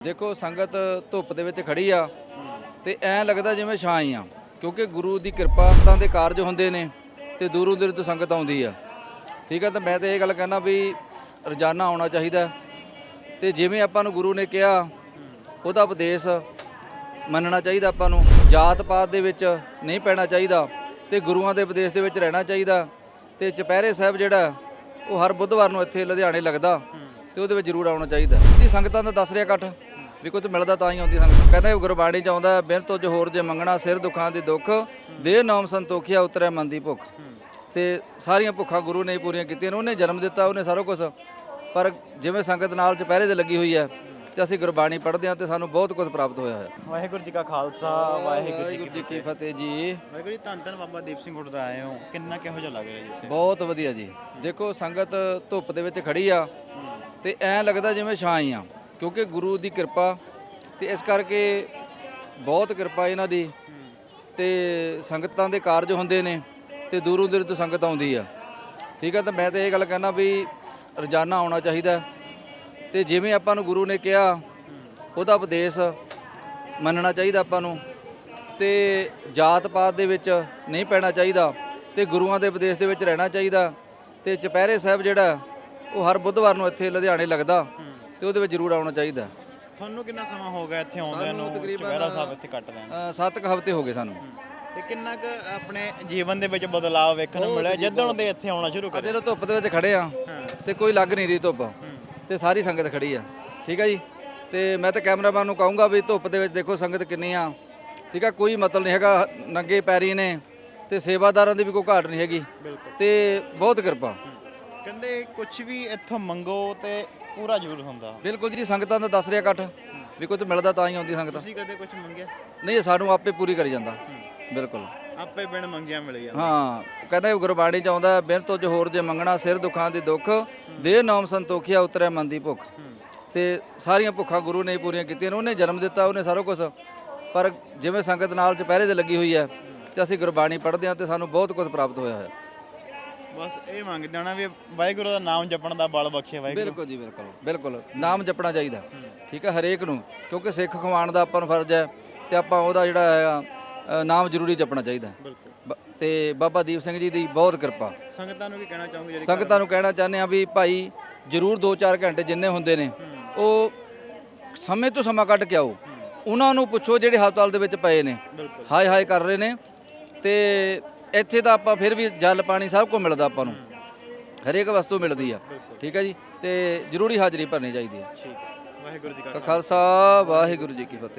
ਦੇਖੋ, ਸੰਗਤ ਧੁੱਪ ਦੇ ਵਿੱਚ ਖੜੀ ਆ ਤੇ ਐਂ ਲੱਗਦਾ ਜਿਵੇਂ ਛਾਂ ਹੀ ਆ, ਕਿਉਂਕਿ ਗੁਰੂ ਦੀ ਕਿਰਪਾ ਤਾਂ ਦੇ ਕਾਰਜ ਹੁੰਦੇ ਨੇ ਤੇ ਦੂਰੋਂ ਦੂਰ ਤੋਂ ਸੰਗਤ ਆਉਂਦੀ ਆ। ਠੀਕ ਆ, ਤਾਂ ਮੈਂ ਤਾਂ ਇਹ ਗੱਲ ਕਹਿਣਾ ਵੀ ਰੋਜ਼ਾਨਾ ਆਉਣਾ ਚਾਹੀਦਾ ਤੇ ਜਿਵੇਂ ਆਪਾਂ ਨੂੰ ਗੁਰੂ ਨੇ ਕਿਹਾ, ਉਹਦਾ ਉਪਦੇਸ਼ ਮੰਨਣਾ ਚਾਹੀਦਾ ਆਪਾਂ ਨੂੰ, ਜਾਤ ਪਾਤ ਦੇ ਵਿੱਚ ਨਹੀਂ ਪੈਣਾ ਚਾਹੀਦਾ ਤੇ ਗੁਰੂਆਂ ਦੇ ਉਪਦੇਸ਼ ਦੇ ਵਿੱਚ ਰਹਿਣਾ ਚਾਹੀਦਾ ਤੇ ਚੁਪਹਿਰੇ ਸਾਹਿਬ ਜਿਹੜਾ, ਉਹ ਹਰ ਬੁੱਧਵਾਰ ਨੂੰ ਇੱਥੇ ਲੁਧਿਆਣੇ ਲੱਗਦਾ ਤੇ ਉਹਦੇ ਵਿੱਚ ਜ਼ਰੂਰ ਆਉਣਾ ਚਾਹੀਦਾ। ਜੀ, ਸੰਗਤਾਂ ਦਾ ਦੱਸ ਰਿਹਾ ਇਕੱਠ। ਵੀ ਕੁਝ ਮਿਲਦਾ ਤਾਂ ਹੀ ਆਉਂਦੀ ਸੰਗਤ। ਕਹਿੰਦਾ ਵੀ ਗੁਰਬਾਣੀ ਚ ਆਉਂਦਾ ਬਿਨ ਤੁਝ ਹੋਰ ਜੇ ਮੰਗਣਾ ਸਿਰ ਦੁੱਖਾਂ ਦੀ ਦੁੱਖ ਦੇ ਨਾਮ ਸੰਤੋਖਿਆ ਉਤਰੈ ਮਨ ਦੀ ਭੁੱਖ। ਤੇ ਸਾਰੀਆਂ ਭੁੱਖਾਂ ਗੁਰੂ ਨੇ ਹੀ ਪੂਰੀਆਂ ਕੀਤੀਆਂ ਨੇ ਉਹਨੇ ਜਨਮ ਦਿੱਤਾ ਉਹਨੇ ਸਾਰਾ ਕੁਝ ਪਰ ਜਿਵੇਂ ਸੰਗਤ ਨਾਲ ਚੁਪਹਿਰੇ ਦੇ ਲੱਗੀ ਹੋਈ ਹੈ ਤੇ ਅਸੀਂ ਗੁਰਬਾਣੀ ਪੜ੍ਹਦੇ ਹਾਂ ਤੇ ਸਾਨੂੰ ਬਹੁਤ ਕੁਝ ਪ੍ਰਾਪਤ ਹੋਇਆ ਹੈ ਵਾਹਿਗੁਰੂ ਜੀ ਕਾ ਖਾਲਸਾ ਵਾਹਿਗੁਰੂ ਜੀ ਵਾਹਿਗੁਰੂ ਜੀ ਕੀ ਫਤਿਹ। ਜੀ। ਵਾਹਿਗੁਰੂ ਜੀ ਧੰਨ ਧੰਨ ਬਾਬਾ ਦੀਪ ਸਿੰਘ ਗੁਰਦਾ ਆਏ ਹੋ। ਕਿੰਨਾ ਕਿਹੋ ਜਿਹਾ ਲੱਗ ਰਿਹਾ ਜੀ ਇੱਥੇ ਬਹੁਤ ਵਧੀਆ ਜੀ। ਦੇਖੋ ਸੰਗਤ ਧੁੱਪ ਦੇ ਵਿੱਚ ਖੜੀ ਆ ਤੇ ਐਂ ਲੱਗਦਾ ਜਿਵੇਂ ਛਾਂ ਹੀ ਆ। ਕਿਉਂਕਿ ਗੁਰੂ ਦੀ ਕਿਰਪਾ ਤੇ ਇਸ ਕਰਕੇ ਬਹੁਤ ਕਿਰਪਾ ਇਹਨਾਂ ਦੀ ਤੇ ਸੰਗਤਾਂ ਦੇ ਕਾਰਜ ਹੁੰਦੇ ਨੇ ਤੇ ਦੂਰੋਂ ਦੂਰ ਤੋਂ ਸੰਗਤ ਆਉਂਦੀ ਆ। ਠੀਕ ਆ, ਤਾਂ ਮੈਂ ਤਾਂ ਇਹ ਗੱਲ ਕਹਿਣਾ ਵੀ ਰੋਜ਼ਾਨਾ ਆਉਣਾ ਚਾਹੀਦਾ ਤੇ ਜਿਵੇਂ ਆਪਾਂ ਨੂੰ ਗੁਰੂ ਨੇ ਕਿਹਾ, ਉਹਦਾ ਉਪਦੇਸ਼ ਮੰਨਣਾ ਚਾਹੀਦਾ ਆਪਾਂ ਨੂੰ ਤੇ ਜਾਤ ਪਾਤ ਦੇ ਵਿੱਚ ਨਹੀਂ ਪੈਣਾ ਚਾਹੀਦਾ ਤੇ ਗੁਰੂਆਂ ਦੇ ਉਪਦੇਸ਼ ਦੇ ਵਿੱਚ ਰਹਿਣਾ ਚਾਹੀਦਾ ਤੇ ਚੁਪਹਿਰੇ ਸਾਹਿਬ ਜਿਹੜਾ, ਉਹ ਹਰ ਬੁੱਧਵਾਰ ਨੂੰ ਇੱਥੇ ਲੁਧਿਆਣੇ ਲੱਗਦਾ। ਤੇ ਉਹਦੇ ਵਿੱਚ ਜ਼ਰੂਰ ਆਉਣਾ ਚਾਹੀਦਾ। ਤੁਹਾਨੂੰ ਕਿੰਨਾ ਸਮਾਂ ਹੋ ਗਿਆ ਇੱਥੇ ਆਉਂਦਿਆਂ ਨੂੰ? ਚੁਪਹਿਰਾ ਸਾਹਿਬ ਇੱਥੇ ਕੱਟ ਲੈਣ। ਅ, ਸੱਤ ਕੁ ਹਫ਼ਤੇ ਹੋ ਗਏ ਸਾਨੂੰ। ਤੇ ਕਿੰਨਾ ਕੁ ਆਪਣੇ ਜੀਵਨ ਦੇ ਵਿੱਚ ਬਦਲਾਅ ਵੇਖਣ ਨੂੰ ਮਿਲਿਆ? ਜਦੋਂ ਦੇ ਇੱਥੇ ਆਉਣਾ ਸ਼ੁਰੂ ਕਰਿਆ। ਨੂੰ ਧੁੱਪ ਦੇ ਵਿੱਚ ਖੜੇ ਆ ਤੇ ਕੋਈ ਲੱਗ ਨਹੀਂ ਰਹੀ ਧੁੱਪ। ਤੇ ਸਾਰੀ ਸੰਗਤ ਖੜੀ ਆ। ਠੀਕ ਆ ਜੀ? ਤੇ ਮੈਂ ਤਾਂ ਕੈਮਰਾਮੈਨ ਨੂੰ ਕਹੂੰਗਾ ਵੀ ਧੁੱਪ ਦੇ ਵਿੱਚ ਦੇਖੋ ਸੰਗਤ ਕਿੰਨੀ ਆ। ਠੀਕ ਆ ਕੋਈ ਮਤਲਬ ਨਹੀਂ ਹੈਗਾ। ਨੰਗੇ ਪੈਰੀ ਨੇ ਤੇ ਸੇਵਾਦਾਰਾਂ ਦੀ ਵੀ ਕੋਈ ਘਾਟ ਨਹੀਂ ਹੈਗੀ। ਤੇ ਬਹੁਤ ਕਿਰਪਾ। ਕਹਿੰਦੇ ਕੁਝ ਵੀ ਇੱਥੋਂ ਮੰਗੋ ਤੇ ਪੂਰਾ ਜ਼ਰੂਰ ਹੁੰਦਾ। ਬਿਲਕੁਲ ਜੀ ਸੰਗਤਾਂ ਦਾ ਦੱਸ ਰਿਹਾ ਇਕੱਠ ਵੀ ਕੁਝ ਮਿਲਦਾ ਤਾਂ ਹੀ ਆਉਂਦੀ ਸੰਗਤ। ਤੁਸੀਂ ਕਦੇ ਕੁਝ ਮੰਗਿਆ? ਨਹੀਂ ਇਹ ਸਾਨੂੰ ਆਪੇ ਪੂਰੀ ਕਰੀ ਜਾਂਦਾ। ਬਿਲਕੁਲ। ਆਪੇ ਬਿਨ ਮੰਗਿਆ ਮਿਲ ਗਿਆ ਹਾਂ ਕਹਿੰਦਾ ਗੁਰਬਾਣੀ ਚ ਆਉਂਦਾ ਬਿਨ ਤੁਝ ਹੋਰ ਜੇ ਮੰਗਣਾ ਸਿਰ ਦੁੱਖਾਂ ਦੀ ਦੁੱਖ ਦੇ ਨਾਮ ਸੰਤੋਖਿਆ ਉਤਰੈ ਮਨ ਦੀ ਭੁੱਖ। ਤੇ ਸਾਰੀਆਂ ਭੁੱਖਾਂ ਗੁਰੂ ਨੇ ਪੂਰੀਆਂ ਕੀਤੀਆਂ ਨੇ ਉਹਨੇ ਜਨਮ ਦਿੱਤਾ ਉਹਨੇ ਸਾਰਾ ਕੁਝ ਪਰ ਜਿਵੇਂ ਸੰਗਤ ਨਾਲ ਚੁਪਹਿਰੇ ਦੇ ਲੱਗੀ ਹੋਈ ਹੈ ਤੇ ਅਸੀਂ ਗੁਰਬਾਣੀ ਪੜ੍ਹਦੇ ਹਾਂ ਤੇ ਸਾਨੂੰ ਬਹੁਤ ਕੁਝ ਪ੍ਰਾਪਤ ਹੋਇਆ ਹੈ ਬਸ ਇਹ ਮੰਗਦੇ ਹੋਣਾ ਵੀ ਵਾਹਿਗੁਰੂ ਦਾ ਨਾਮ ਜਪਣ ਦਾ ਬਲ ਬਖਸ਼ੇ ਵਾਹਿਗੁਰੂ। ਬਿਲਕੁਲ ਜੀ ਬਿਲਕੁਲ। ਬਿਲਕੁਲ ਨਾਮ ਜਪਣਾ ਚਾਹੀਦਾ। ਠੀਕ ਹੈ ਹਰੇਕ ਨੂੰ। ਕਿਉਂਕਿ ਸਿੱਖ ਖਵਾਉਣ ਦਾ ਆਪਾਂ ਨੂੰ ਫਰਜ਼ ਹੈ ਤੇ ਆਪਾਂ ਉਹਦਾ ਜਿਹੜਾ ਹੈ ਅ, ਨਾਮ ਜ਼ਰੂਰੀ ਜਪਣਾ ਚਾਹੀਦਾ ਬਿਲਕੁਲ। ਬ- ਤੇ ਬਾਬਾ ਦੀਪ ਸਿੰਘ ਜੀ ਦੀ ਬਹੁਤ ਕਿਰਪਾ। ਸੰਗਤਾਂ ਨੂੰ ਵੀ ਕਹਿਣਾ ਚਾਹੂੰਗੀ ਜਿਹੜੀ ਸੰਗਤਾਂ ਨੂੰ ਕਹਿਣਾ ਚਾਹੁੰਦੇ ਆ ਵੀ ਭਾਈ ਜਰੂਰ 2-4 ਘੰਟੇ ਜਿੰਨੇ ਹੁੰਦੇ ਨੇ ਉਹ ਸਮੇਂ ਤੋਂ ਸਮਾਂ ਕੱਢ ਕੇ ਆਓ। ਉਹਨਾਂ ਨੂੰ ਪੁੱਛੋ ਜਿਹੜੇ ਹਸਪਤਾਲ ਦੇ ਵਿੱਚ ਪਏ ਨੇ। ਬਿਲਕੁਲ। ਹਾਏ ਹਾਏ ਕਰ ਰਹੇ ਨੇ ਤੇ ਇੱਥੇ ਤਾਂ ਆਪਾਂ ਫਿਰ ਵੀ ਜਲ ਪਾਣੀ ਸਭ ਕੁਝ ਮਿਲਦਾ ਆਪਾਂ ਨੂੰ। ਹਰੇਕ ਵਸਤੂ ਮਿਲਦੀ ਆ। ਠੀਕ ਹੈ ਜੀ? ਤੇ ਜ਼ਰੂਰੀ ਹਾਜ਼ਰੀ ਭਰਨੀ ਚਾਹੀਦੀ ਹੈ ਠੀਕ ਹੈ ਵਾਹਿਗੁਰੂ ਜੀ ਕਾ ਖਾਲਸਾ ਵਾਹਿਗੁਰੂ ਜੀ ਕੀ ਫਤਿਹ